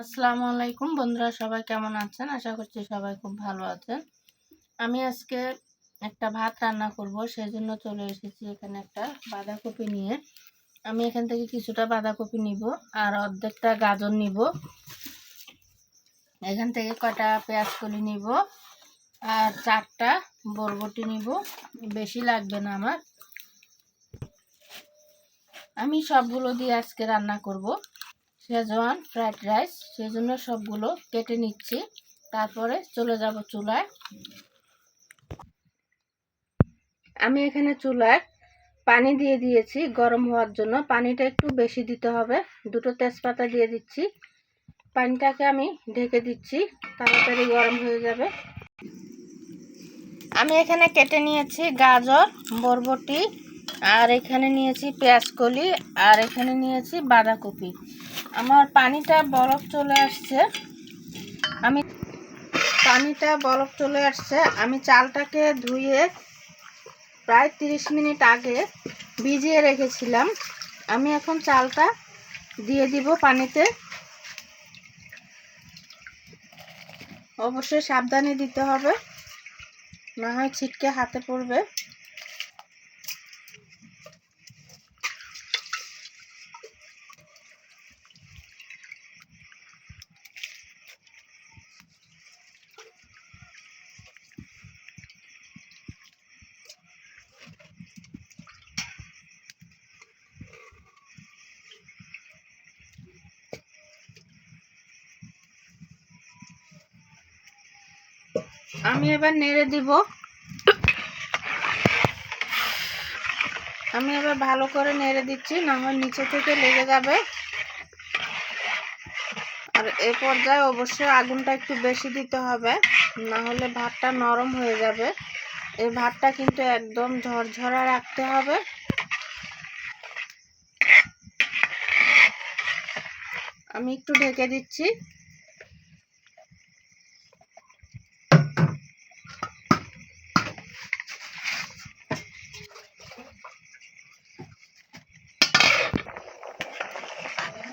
আসসালামু আলাইকুম বন্ধুরা, সবাই কেমন আছেন? আশা করছি সবাই খুব ভালো আছেন। আমি আজকে একটা ভাত রান্না করব সেই জন্য চলে এসেছি এখানে একটা বাঁধাকপি নিয়ে। আমি এখান থেকে কিছুটা বাঁধাকপি নিব আর অর্ধেকটা গাজর নিব। এখান থেকে কটা পেঁয়াজ কলি নিব আর চারটা বরবটি নিব। বেশি লাগবে না আমার। আমি সবগুলো দিয়ে আজকে রান্না করব। শেজওয়ান ফ্রাইড রাইস সেই জন্য সবগুলো কেটে নিচ্ছি। তারপরে চলে যাব চুলায়। আমি এখানে চুলায় পানি দিয়ে দিয়েছি গরম হওয়ার জন্য। পানিটা একটু বেশি দিতে হবে। দুটো তেজপাতা দিয়ে দিচ্ছি। পানিটাকে আমি ঢেকে দিচ্ছি। তাড়াতাড়ি গরম হয়ে যাবে। আমি এখানে কেটে নিয়েছি গাজর, বরবটি, আর এখানে নিয়েছি পেঁয়াজ কলি, আর এখানে নিয়েছি বাঁধাকপি। আমার পানিটা বরফ চলে আসছে। আমি পানিটা বরফ চলে আসছে। আমি চালটাকে ধুয়ে প্রায় তিরিশ মিনিট আগে ভিজিয়ে রেখেছিলাম। আমি এখন চালটা দিয়ে দিব পানিতে। অবশ্যই সাবধানে দিতে হবে, না হয় ছিটকে হাতে পড়বে। আমি এবার নেড়ে দিব। আমি এবার ভালো করে নেড়ে দিচ্ছি না হয় নিচে থেকে লেগে যাবে। আর এ পর্যায়ে অবশ্যই আগুনটা একটু বেশি দিতে হবে না হলে ভাতটা নরম হয়ে যাবে। এই ভাতটা কিন্তু একদম ঝরঝরা রাখতে হবে। আমি একটু ঢেকে দিচ্ছি।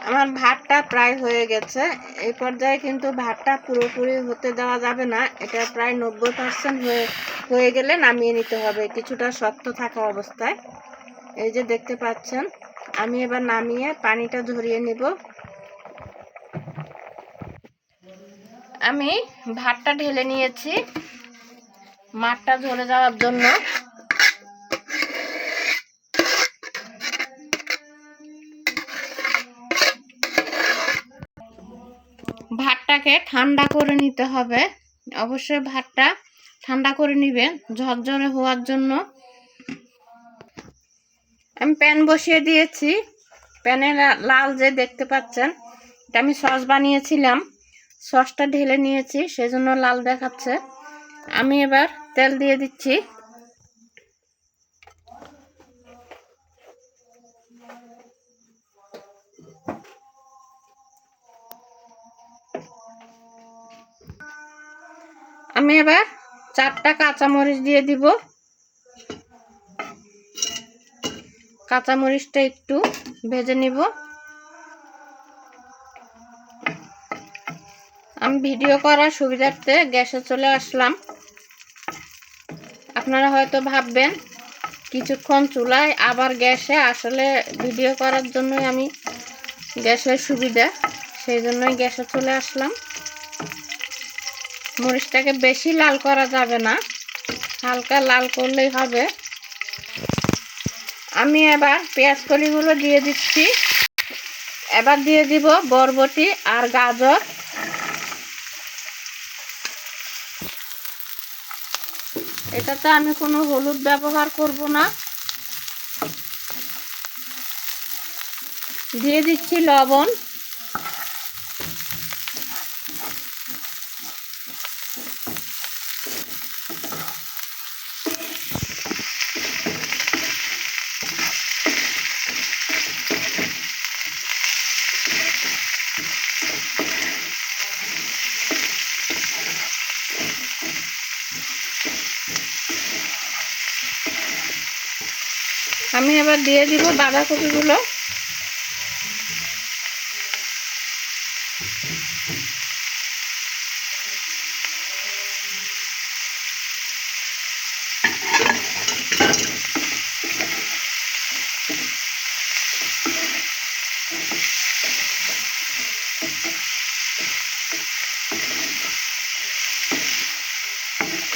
আমার ভাতটা প্রায় হয়ে গেছে। এই পর্যায়ে কিন্তু ভাতটা পুরোপুরি হতে দেওয়া যাবে না। এটা প্রায় নব্বই পার্সেন্ট হয়ে হয়ে গেলে নামিয়ে নিতে হবে। কিছুটা শক্ত থাকা অবস্থায়। এই যে দেখতে পাচ্ছেন, আমি এবার নামিয়ে পানিটা ঝরিয়ে নিব। আমি ভাতটা ঢেলে নিয়েছি মাঠটা ঝরে যাওয়ার জন্য। ভাতটাকে ঠান্ডা করে নিতে হবে। অবশ্যই ভাতটা ঠান্ডা করে নিবেন ঝরঝরে হওয়ার জন্য। আমি প্যান বসিয়ে দিয়েছি। প্যানে লাল যে দেখতে পাচ্ছেন, এটা আমি সস বানিয়েছিলাম। সসটা ঢেলে নিয়েছি, সেজন্য লাল দেখাচ্ছে। আমি এবার তেল দিয়ে দিচ্ছি। আমি এবার চারটা কাঁচামরিচ দিয়ে দিব। কাঁচামরিচটা একটু ভেজে নিব। আমি ভিডিও করার সুবিধার্থে গ্যাসে চলে আসলাম। আপনারা হয়তো ভাববেন, কিছুক্ষণ চুলায় আবার গ্যাসে, আসলে ভিডিও করার জন্যই আমি গ্যাসের সুবিধা, সেই জন্যই গ্যাসে চলে আসলাম। মরিচটাকে বেশি লাল করা যাবে না। হালকা লাল করলেই হবে। আমি এবার পেঁয়াজ কলিগুলো দিয়ে দিচ্ছি। এবার দিয়ে দিব বরবটি আর গাজর। এটাতে আমি কোনো হলুদ ব্যবহার করব না। দিয়ে দিচ্ছি লবণ। আমি এবার দিয়ে দিব বাঁধাকপিগুলো।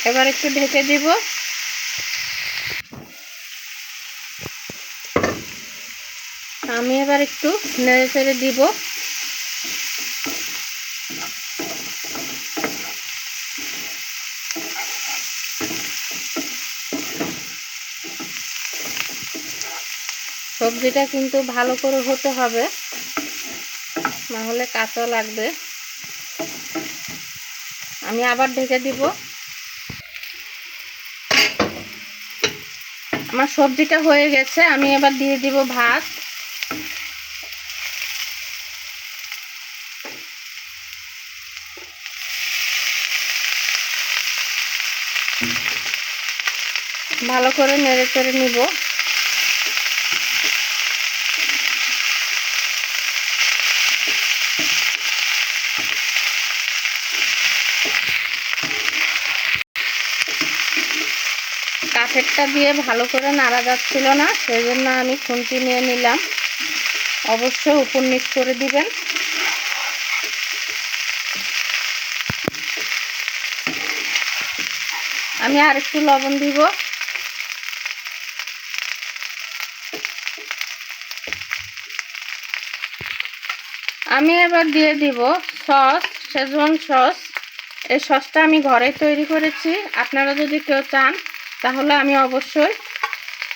এবার একটু ঢেকে দিব। আমি এবার একটু নেড়ে চেড়ে দিব। সবজিটা কিন্তু ভালো করে হতে হবে না হলে কাঁচা লাগবে। আমি আবার ঢেকে দিব। আমার সবজিটা হয়ে গেছে, আমি এবার দিয়ে দিব ভাত। ভালো করে নেড়ে চেড়ে নিব। কাঠেরটা দিয়ে ভালো করে নাড়া যাচ্ছিল না সেই জন্য আমি খুন্তি নিয়ে নিলাম। অবশ্যই উপর নিচ করে দিবেন। আমি আর একটু লবণ দিব। আমি এবার দিয়ে দিব সস শেজওয়ান সস। এই সসটা আমি ঘরে তৈরি করেছি। আপনারা যদি কেউ চান, তাহলে আমি অবশ্যই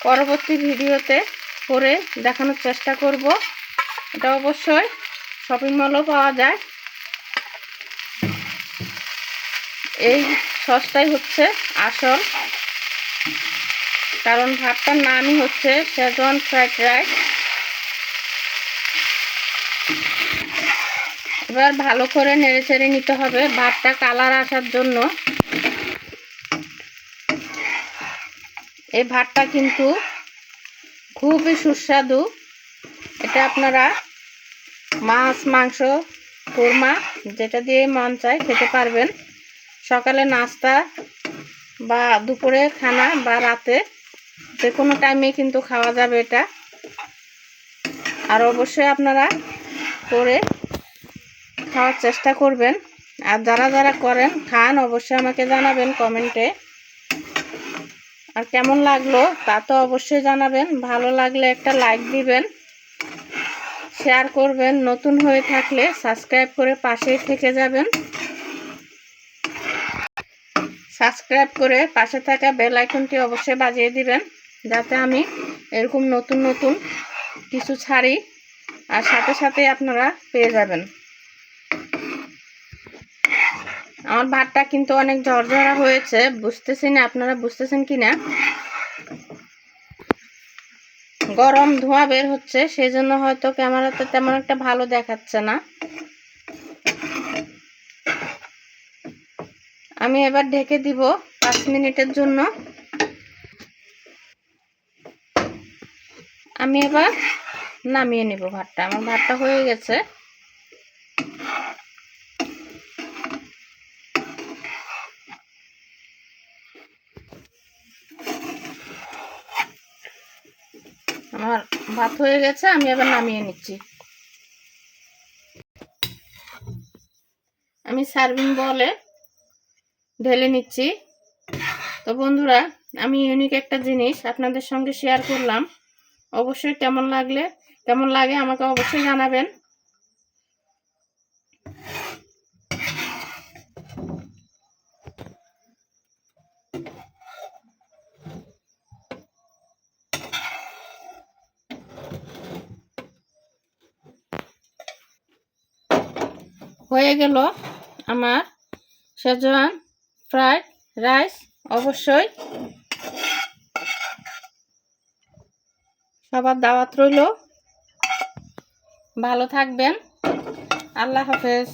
পরবর্তী ভিডিওতে করে দেখানোর চেষ্টা করব। এটা অবশ্যই শপিং মলও পাওয়া যায়। এই সসটাই হচ্ছে আসল। কারণ ভাতটার নামই হচ্ছে শেজওয়ান ফ্রাইড রাইস এবার ভালো করে নেড়ে চেড়ে নিতে হবে ভাতটা কালার আসার জন্য। এই ভাতটা কিন্তু খুবই সুস্বাদু। এটা আপনারা মাছ, মাংস, কোরমা, যেটা দিয়ে মন চায় খেতে পারবেন। সকালে নাস্তা বা দুপুরে খানা বা রাতে যে কোনো টাইমে কিন্তু খাওয়া যাবে এটা। আর অবশ্যই আপনারা করে খাওয়ার চেষ্টা করবেন। আর যারা যারা করেন, খান, অবশ্যই আমাকে জানাবেন কমেন্টে। আর কেমন লাগল তা তো অবশ্যই জানাবেন। ভালো লাগলে একটা লাইক দিবেন শেয়ার করবেন। নতুন হয়ে থাকলে সাবস্ক্রাইব করে পাশেই থেকে যাবেন। সাবস্ক্রাইব করে পাশে থাকা বেল আইকনটি অবশ্যই বাজিয়ে দিবেন, যাতে আমি এরকম নতুন নতুন কিছু ছাড়ি। আর সাথে সাথে আপনারা পেয়ে যাবেন। আমার ভাতটা কিন্তু অনেক ঝরঝরা হয়েছে। বুঝতেছি না, আপনারা বুঝতেছেন কি না গরম ধোঁয়া বের হচ্ছে সেই জন্য হয়তো ক্যামেরাতে তেমন একটা ভালো দেখাচ্ছে না। আমি এবার ঢেকে দিব পাঁচ মিনিটের জন্য। আমি এবার নামিয়ে নিব ভাতটা। আমার ভাতটা হয়ে গেছে। আমার ভাত হয়ে গেছে, আমি এবার নামিয়ে নিচ্ছি। আমি সার্ভিং বলে ঢেলে নিচ্ছি। তো বন্ধুরা, আমি ইউনিক একটা জিনিস আপনাদের সঙ্গে শেয়ার করলাম। অবশ্যই কেমন লাগলে, কেমন লাগে আমাকে অবশ্যই জানাবেন। হয়ে গেল আমার সেজান ফ্রাইড রাইস অবশ্যই সবার দাওয়াত রইল। ভালো থাকবেন। আল্লাহ হাফেজ।